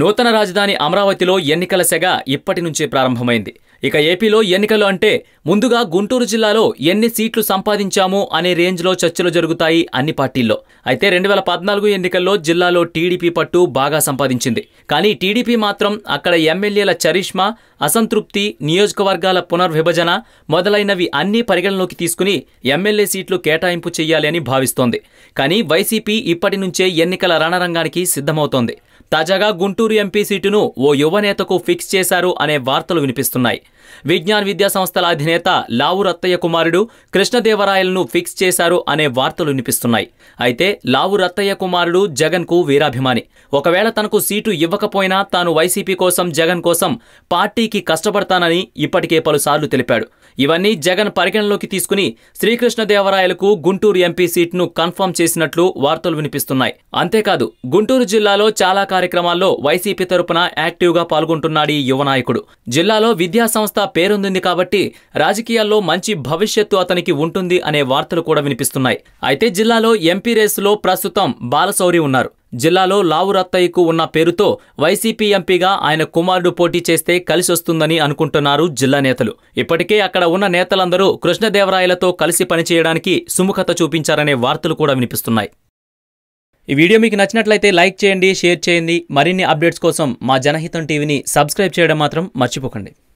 నూతన రాజధాని అమరావతిలో ఎన్నికల సెగ ఇప్పటి నుంచే ప్రారంభమైంది. ఇక ఏపీలో ఎన్నికలు అంటే ముందుగా గుంటూరు జిల్లాలో ఎన్ని సీట్లు సంపాదించాము అనే రేంజ్లో చర్చలు జరుగుతాయి అన్ని పార్టీల్లో. అయితే రెండు వేల పద్నాలుగు ఎన్నికల్లో జిల్లాలో టీడీపీ పట్టు బాగా సంపాదించింది. కానీ టీడీపీ మాత్రం అక్కడ ఎమ్మెల్యేల చరిష్మా అసంతృప్తి నియోజకవర్గాల పునర్విభజన మొదలైనవి అన్నీ పరిగణలోకి తీసుకుని ఎమ్మెల్యే సీట్లు కేటాయింపు చేయాలి అని భావిస్తోంది. కానీ వైసీపీ ఇప్పటి నుంచే ఎన్నికల రణరంగానికి సిద్ధమవుతోంది. తాజాగా గుంటూరు ఎంపీ సీటును ఓ యువనేతకు ఫిక్స్ చేశారు అనే వార్తలు వినిపిస్తున్నాయి. విజ్ఞాన్ విద్యా సంస్థల అధినేత లావు రత్తయ్య కుమారుడు కృష్ణదేవరాయలను ఫిక్స్ చేశారు అనే వార్తలు వినిపిస్తున్నాయి. అయితే లావు రత్తయ్య కుమారుడు జగన్కు వీరాభిమాని. ఒకవేళ తనకు సీటు ఇవ్వకపోయినా తాను వైసీపీ కోసం జగన్ కోసం పార్టీకి కష్టపడతానని ఇప్పటికే పలుసార్లు తెలిపాడు. ఇవన్నీ జగన్ పరిగణలోకి తీసుకుని శ్రీకృష్ణదేవరాయలకు గుంటూరు ఎంపీ సీట్ను కన్ఫర్మ్ చేసినట్లు వార్తలు వినిపిస్తున్నాయి. అంతేకాదు గుంటూరు జిల్లాలో చాలా కార్యక్రమాల్లో వైసీపీ తరపున యాక్టివ్గా పాల్గొంటున్నాడు ఈ యువనాయకుడు జిల్లాలో విద్యాసంస్థ పేరొందింది కాబట్టి రాజకీయాల్లో మంచి భవిష్యత్తు అతనికి ఉంటుంది అనే వార్తలు కూడా వినిపిస్తున్నాయి. అయితే జిల్లాలో ఎంపీ రేసులో ప్రస్తుతం బాలశౌరి ఉన్నారు. జిల్లాలో లావు రత్తయ్యకు ఉన్న పేరుతో వైసీపీ ఎంపీగా ఆయన కుమారుడు పోటీ చేస్తే కలిసొస్తుందని అనుకుంటున్నారు జిల్లా నేతలు. ఇప్పటికే అక్కడ ఉన్న నేతలందరూ కృష్ణదేవరాయలతో కలిసి పనిచేయడానికి సుముఖత చూపించారనే వార్తలు కూడా వినిపిస్తున్నాయి. ఈ వీడియో మీకు నచ్చినట్లయితే లైక్ చేయండి షేర్ చేయండి. మరిన్ని అప్డేట్స్ కోసం మా జనహితం టీవీని సబ్స్క్రైబ్ చేయడం మాత్రం మర్చిపోకండి.